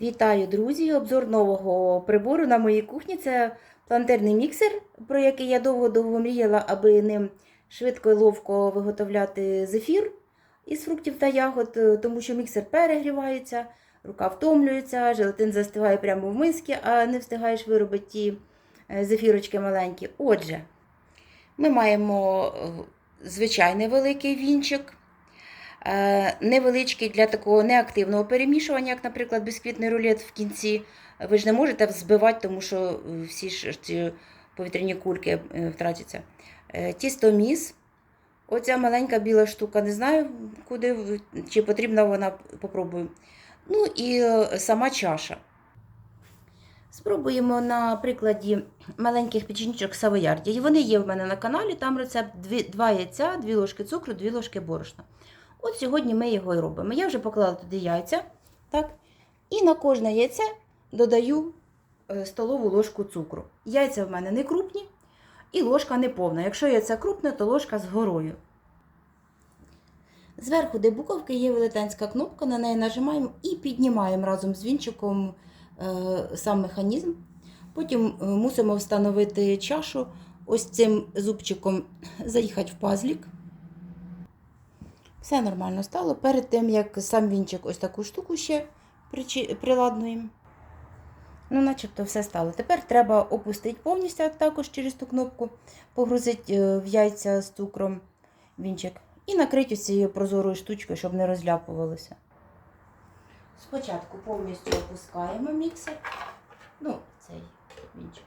Вітаю, друзі! Обзор нового прибору на моїй кухні. Це плантерний міксер, про який я довго-довго мріяла, аби ним швидко і ловко виготовляти зефір із фруктів та ягод, е, тому що міксер перегрівається, рука втомлюється, желатин застигає прямо в мисці, а не встигаєш виробити ті е, зефірочки маленькі. Отже, ми маємо е, звичайний великий вінчик. Е, невеличкий для такого неактивного перемішування, як, наприклад, бісквітний рулет в кінці. Ви ж не можете взбивати, тому що всі ж ці повітряні кульки е, втратяться. Е, Тістоміс. Оця маленька біла штука, не знаю, куди, чи потрібна вона, попробую. Ну і сама чаша. Спробуємо на прикладі маленьких печінчок савоярді. Вони є в мене на каналі, там рецепт 2 яйця, 2 ложки цукру, 2 ложки борошна. От сьогодні ми його і робимо. Я вже поклала туди яйця. Так? І на кожне яйце додаю е, столову ложку цукру. Яйця в мене не крупні і ложка не повна. Якщо яйце крупне, то ложка з горою. Зверху, де буковки, є велетенська кнопка, на неї нажимаємо і піднімаємо разом з вінчиком е, сам механізм. Потім е, мусимо встановити чашу, ось цим зубчиком заїхати в пазлік. Все нормально стало. Перед тим, як сам вінчик ось таку штуку ще приладнуємо. Ну, начебто все стало. Тепер треба опустити повністю а також через ту кнопку, погрузити е, в яйця з цукром вінчик і накрити ось цією прозорою штучкою, щоб не розляпувалося. Спочатку повністю опускаємо міксер. Ну, цей вінчик.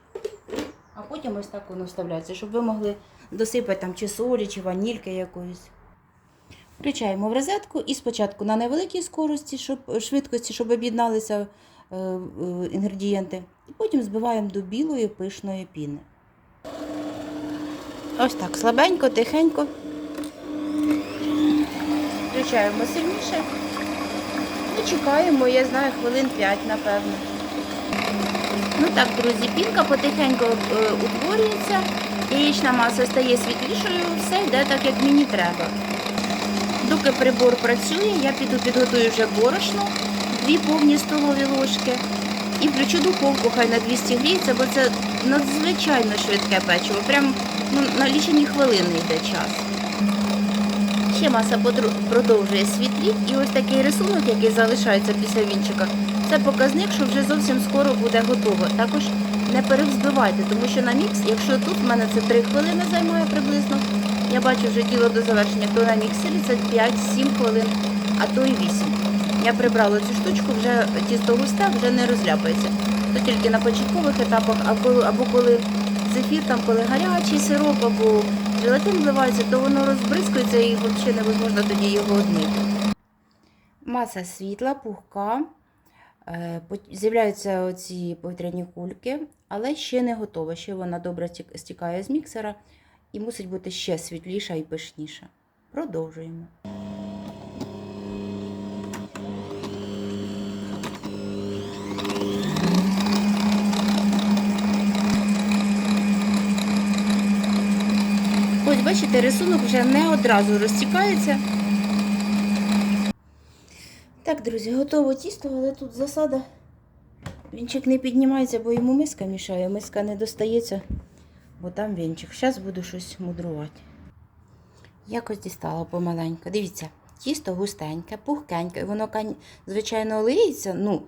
А потім ось так воно вставляється, щоб ви могли досипати там чи солі, чи ванільки якоїсь. Включаємо в розетку і спочатку на невеликій скорості, щоб, швидкості, щоб об'єдналися е, інгредієнти. І потім збиваємо до білої пишної піни. Ось так, слабенько, тихенько. Включаємо сильніше. І чекаємо, я знаю, хвилин 5, напевно. Ну так, друзі, пінка потихеньку е, утворюється, яєчна маса стає світлішою, все йде так, як мені треба. Доки прибор працює, я піду підготую вже борошно, дві повні столові ложки. І включу духовку, хай на 200 гріється, бо це надзвичайно швидке печиво. Прям ну, на лічені хвилини йде час. Ще маса продовжує світліти. І ось такий рисунок, який залишається після вінчика, це показник, що вже зовсім скоро буде готово. Також не перевзбивайте, тому що на мікс, якщо тут в мене це 3 хвилини займає приблизно, я бачу вже діло до завершення, то на міксері це 5-7 хвилин, а то і 8. Я прибрала цю штучку, вже тісто густе, вже не розляпається. То тільки на початкових етапах, а коли- або коли зефір, там, коли гарячий сироп, або желатин вливається, то воно розбризкується і взагалі невозможно тоді його однити. Маса світла, пухка. Е, З'являються оці повітряні кульки, але ще не готова. Ще вона добре стікає з міксера і мусить бути ще світліша і пишніша. Продовжуємо. Ось бачите, рисунок вже не одразу розтікається. Так, друзі, готово тісто, але тут засада. Вінчик не піднімається, бо йому миска мішає. Миска не достається, бо там вінчик. Зараз буду щось мудрувати. Якось дістала помаленьку. Дивіться, тісто густеньке, пухкеньке. Воно, звичайно, лиється, ну,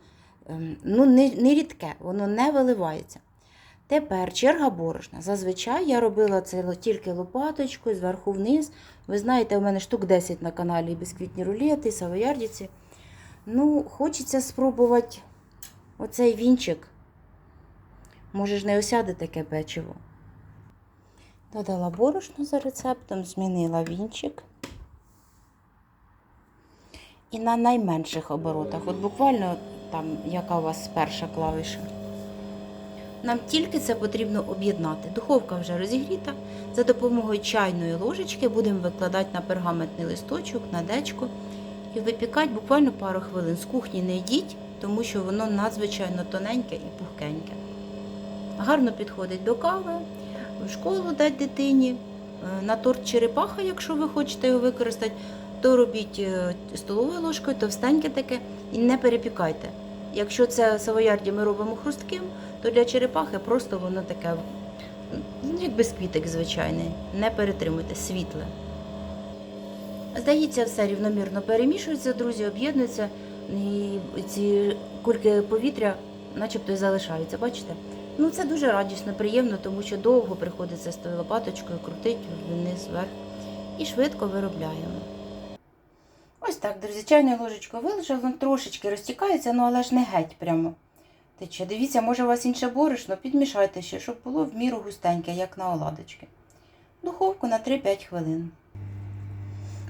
ем, ну не, не рідке, воно не виливається. Тепер черга борошна. Зазвичай я робила це тільки лопаточкою, зверху вниз. Ви знаєте, у мене штук 10 на каналі бісквітні рулети, савоярдіці. Ну, хочеться спробувати оцей вінчик. Може ж не осяде таке печиво. Додала борошно за рецептом, змінила вінчик. І на найменших оборотах, от буквально там, яка у вас перша клавіша. Нам тільки це потрібно об'єднати. Духовка вже розігріта. За допомогою чайної ложечки будемо викладати на пергаментний листочок, на дечко і випікати буквально пару хвилин. З кухні не йдіть, тому що воно надзвичайно тоненьке і пухкеньке. Гарно підходить до кави, школу дати дитині, е, на торт черепаха, якщо ви хочете його використати, то робіть е, столовою ложкою, товстеньке таке і не перепікайте. Якщо це савоярді ми робимо хрустким, то для черепахи просто воно таке, ну, як бісквітик звичайний. Не перетримуйте, світле. Здається, все рівномірно перемішується, друзі, об'єднується, і ці кульки повітря начебто і залишаються, бачите? Ну, це дуже радісно, приємно, тому що довго приходиться з тою лопаточкою крутити вниз, вверх і швидко виробляємо. Ось так, друзі, чайну ложечку вилежав, воно трошечки розтікається, ну але ж не геть прямо. Тече. Дивіться, може у вас інше борошно, підмішайте ще, щоб було в міру густеньке, як на оладочки. Духовку на 3-5 хвилин.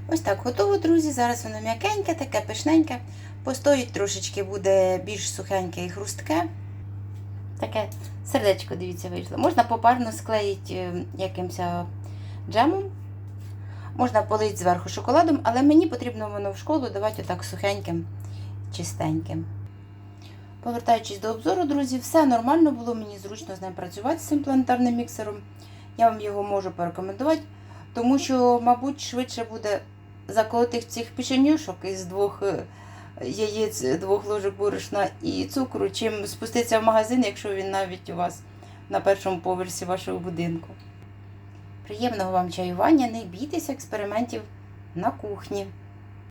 Ось так готово, друзі. Зараз воно м'якеньке, таке пишненьке. Постоїть трошечки буде більш сухеньке і хрустке. Таке сердечко, дивіться, вийшло. Можна попарно склеїти е, якимось джемом. Можна полити зверху шоколадом, але мені потрібно воно в школу давати отак сухеньким, чистеньким. Повертаючись до обзору, друзі, все нормально було, мені зручно з ним працювати з цим планетарним міксером. Я вам його можу порекомендувати, тому що, мабуть, швидше буде заколотих цих печенюшок із двох е, яєць, двох ложок борошна і цукру, чим спуститься в магазин, якщо він навіть у вас на першому поверсі вашого будинку. Приємного вам чаювання, не бійтеся експериментів на кухні.